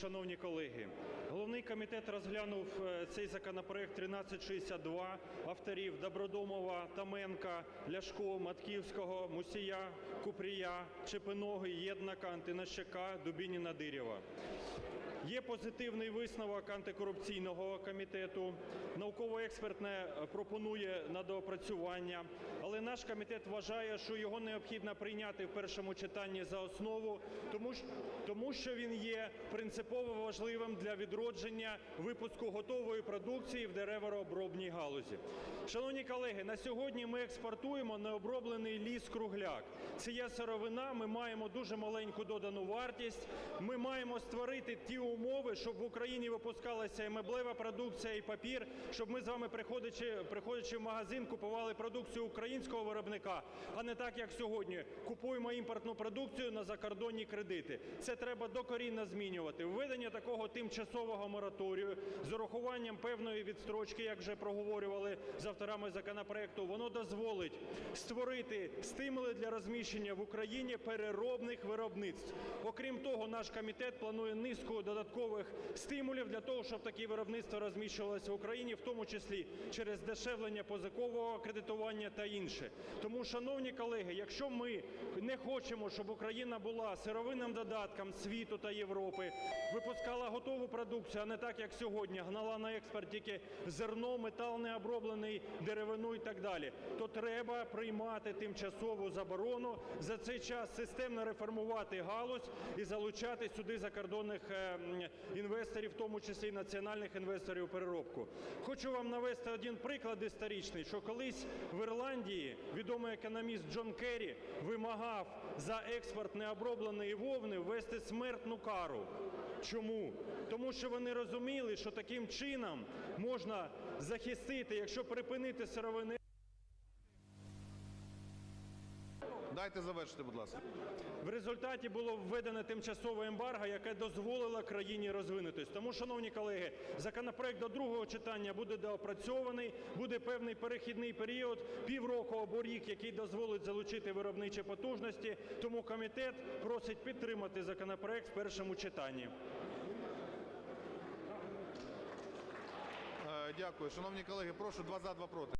Шановні колеги, головний комітет розглянув е, цей законопроект 1362 авторів Добродомова, Томенка, Ляшко, Матківського, Мусія, Купрія, Чепиноги, Єднака, Антинощака, Дубініна, Дирєва. Є позитивний висновок антикорупційного комітету. Науково-експертне пропонує на доопрацювання, але наш комітет вважає, що його необхідно прийняти в першому читанні за основу, тому, що- він є принципово важливим для відродження випуску готової продукції в деревообробній галузі. Шановні колеги, на сьогодні ми експортуємо необроблений ліс кругляк. Це є сировина. Ми маємо дуже маленьку додану вартість. Ми маємо створити ті умови, щоб в Україні випускалася і меблева продукція, і папір, щоб ми з вами, приходячи, приходячи в магазин, купували продукцію українського виробника, а не так, як сьогодні. Купуємо імпортну продукцію на закордонні кредити. Це треба докорінно змінювати. Введення такого тимчасового мораторію з урахуванням певної відстрочки, як вже проговорювали з авторами законопроекту, воно дозволить створити стимули для розміщення в Україні переробних виробництв. Окрім того, наш комітет планує низку додаткових стимулів для того, щоб такі виробництва розміщувалися в Україні, в тому числі через дешевлення позикового кредитування та інше. Тому, шановні колеги, якщо ми не хочемо, щоб Україна була сировинним додатком світу та Європи, випускала готову продукцію, а не так, як сьогодні, гнала на експорт тільки зерно, метал необроблений, деревину і так далі, то треба приймати тимчасову заборону. За цей час системно реформувати галузь і залучати сюди закордонних е, інвесторів, в тому числі національних інвесторів у переробку. Хочу вам навести один приклад історичний, що колись в Ірландії відомий економіст Джон Керрі вимагав за експорт необробленої вовни ввести смертну кару. Чому? Тому що вони розуміли, що таким чином можна захистити, якщо припинити сировини. Дайте завершити, будь ласка. В результаті було введено тимчасове ембарго, яке дозволило країні розвинутись. Тому, шановні колеги, законопроект до другого читання буде доопрацьований, буде певний перехідний період, півроку або рік, який дозволить залучити виробничі потужності. Тому комітет просить підтримати законопроект в першому читанні. Е, Дякую. Шановні колеги, прошу два за, два проти.